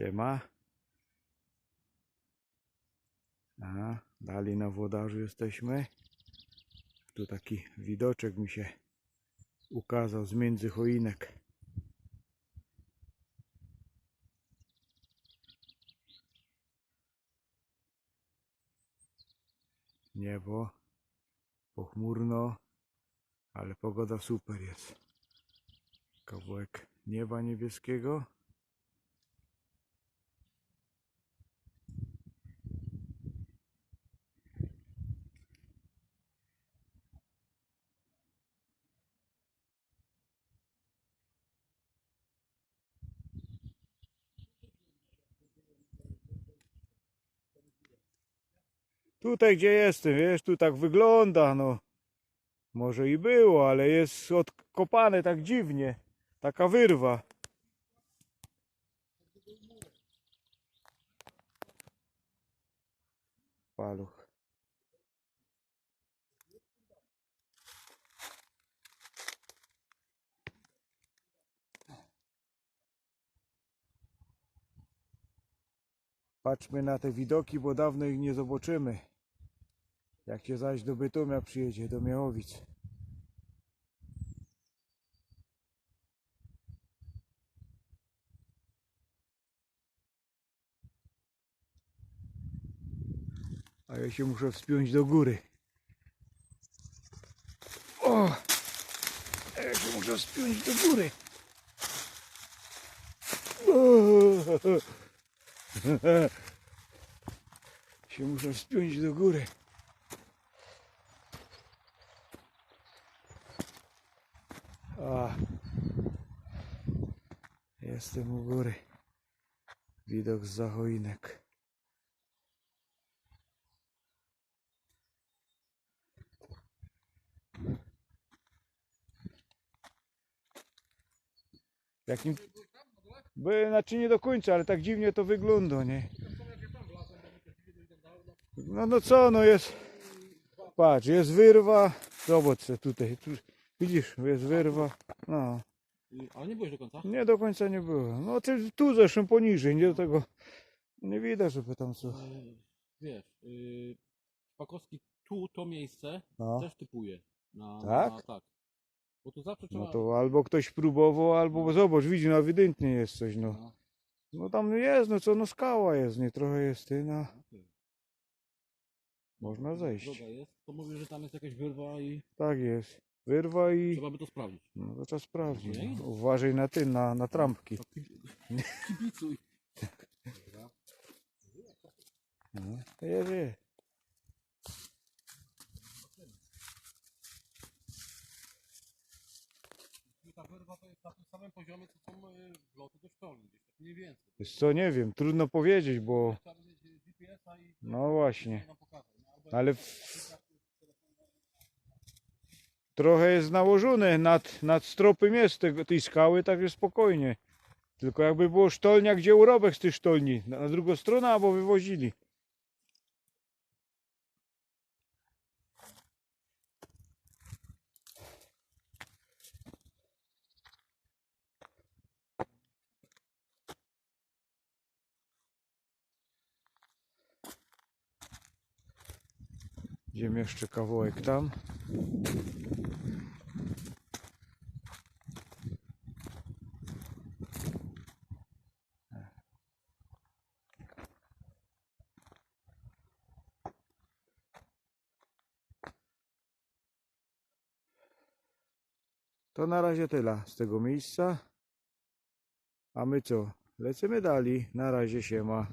Siema. A, dalej na włodarzu jesteśmy. Tu taki widoczek mi się ukazał z między choinek. Niebo pochmurno, ale pogoda super jest. Kawałek nieba niebieskiego. Tutaj gdzie jestem, wiesz, tu tak wygląda, no. Może i było, ale jest odkopane tak dziwnie. Taka wyrwa. Paluch. Patrzmy na te widoki, bo dawno ich nie zobaczymy. Jak się zaś do Bytomia przyjedzie, do Miałowic. A ja się muszę wspiąć do góry. O! A ja się muszę wspiąć do góry. O! się muszę wspiąć do góry. A. Jestem u góry. Widok z zachoinek. Jakim... By, znaczy nie do końca, ale tak dziwnie to wygląda, nie? No no co, no jest. Patrz, jest wyrwa. Zobacz tutaj. Tu, widzisz, jest wyrwa. No. Ale nie byłeś do końca? Nie do końca nie było. No ty tu zresztą poniżej, nie do tego. Nie widać, żeby tam co. Y, Wiesz, yy, Szpakowski tu to miejsce No. też typuje. Na, Tak? Na, tak. Bo tu zawsze trzeba... No to albo ktoś próbował, albo zobacz, widzi, no ewidentnie jest coś, no. No, No tam jest, no co, no skała jest, nie? Trochę jest ty, no. okej. Można zejść. Droga jest, to mówisz, że tam jest jakaś wyrwa i Tak jest. Wyrwa i. trzeba by to sprawdzić. No to trzeba sprawdzić. No. Uważaj na ty, na, na trampki. Kibicuj. No. Jest, jest. Ta wyrwa to jest na tym samym poziomie, co są y, wloty do sztolni, gdzieś tak mniej więcej. Wiesz co, nie wiem, trudno powiedzieć, bo. Trzeba y, GPS-a i... No właśnie. Albo Ale w... trochę jest nałożone nad, nad stropem jest tej skały, także spokojnie. Tylko jakby było sztolnia, gdzie urobek z tych sztolni, na, na drugą stronę albo wywozili. Idziemy jeszcze kawałek tam. To na razie tyle z tego miejsca. A my co? Lecimy dalej. Na razie się ma.